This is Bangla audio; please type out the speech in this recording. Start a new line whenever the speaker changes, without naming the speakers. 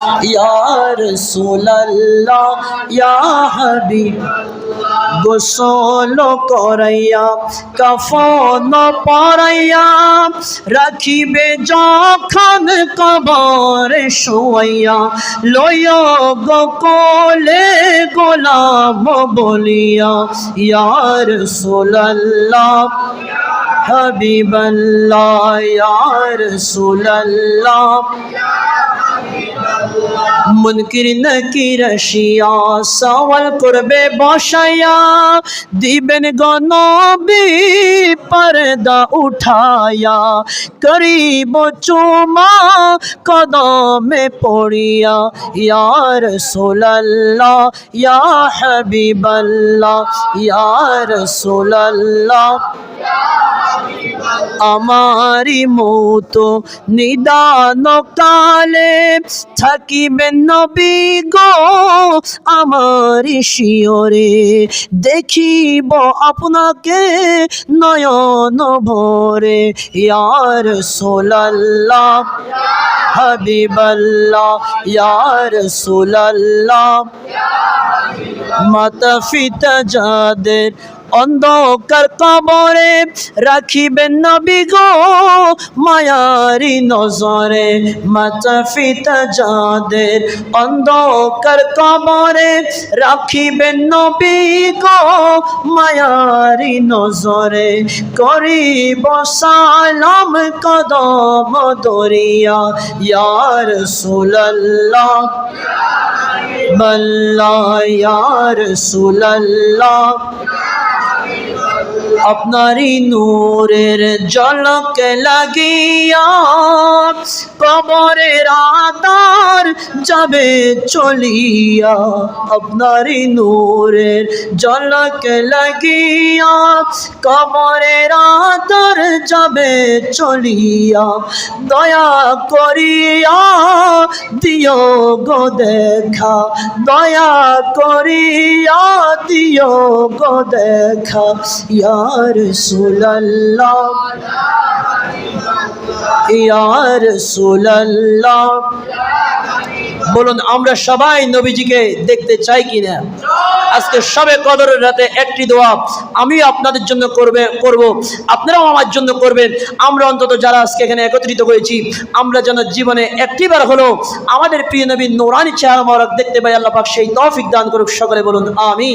ইয়া রাসূলুল্লাহ, ইয়া হাবিব, গোসল করাইয়া, কফন পরাইয়া, রাখিবে যখন কবর শুয়াইয়া লয় গো কোলে গোলাম বলিয়া ইয়ার সোল্লাহ হাবিবাল্লাহ ইয়ার সোল্লাহ মুনকির নকির শিয়া সওয়াল করবে বসায়া। দিবেন গনবি পর্দা উঠায়া। করিব চুমা, কদমে পড়িয়া। ইয়ার সোল্লাহ ইয়া হাবিবাল্লাহ ইয়ার সোল্লাহ আমারি মতো নিদান কালে থাকিবেন নবী গো আমারি শিওরে দেখিব আপনাকে নয়ন ভরে। ইয়ার সোল্লাহ হাবিবাল্লাহ ইয়ার সোল্লাহ মাতা পিতা যাদের অন্ধকার কবরে রাখিবেন নবী গো মায়ারি নজরে, মাতা পিতা যাদের অন্ধকার কবরে রাখিবেন নবী গো মায়ারি নজরে, করিব সালাম কদম দরিয়া ইয়ার সুল্লাহ বল্লা ইয়ার সুল্লাহ আপনারই নূরের জলক লাগিয়া কবরের আদার যাবে চলিয়া, আপনারই নূরের জলক লাগিয়া কবরের আদার যাবে চলিয়া, দয়া করিয়া দিও গো দেখা, দয়া করিয়া দিও গো দেখা ইয়ার সুল্লাহ ইয়ার সুল্লাহ বলুন, আমরা সবাই নবীজিকে দেখতে চাই কিনা? আজকে সবে কদরের রাতে একটি দোয়া আমি আপনাদের জন্য করবে করব। আপনারাও আমার জন্য করবেন। আমরা অন্তত যারা আজকে এখানে একত্রিত হয়েছি, আমরা যেন জীবনে একটিবার হলো আমাদের প্রিয় নবী নোরানি চেহারা মোবারক দেখতে পাই। আল্লাহ পাক সেই তৌফিক দান করুক। সকলে বলুন আমি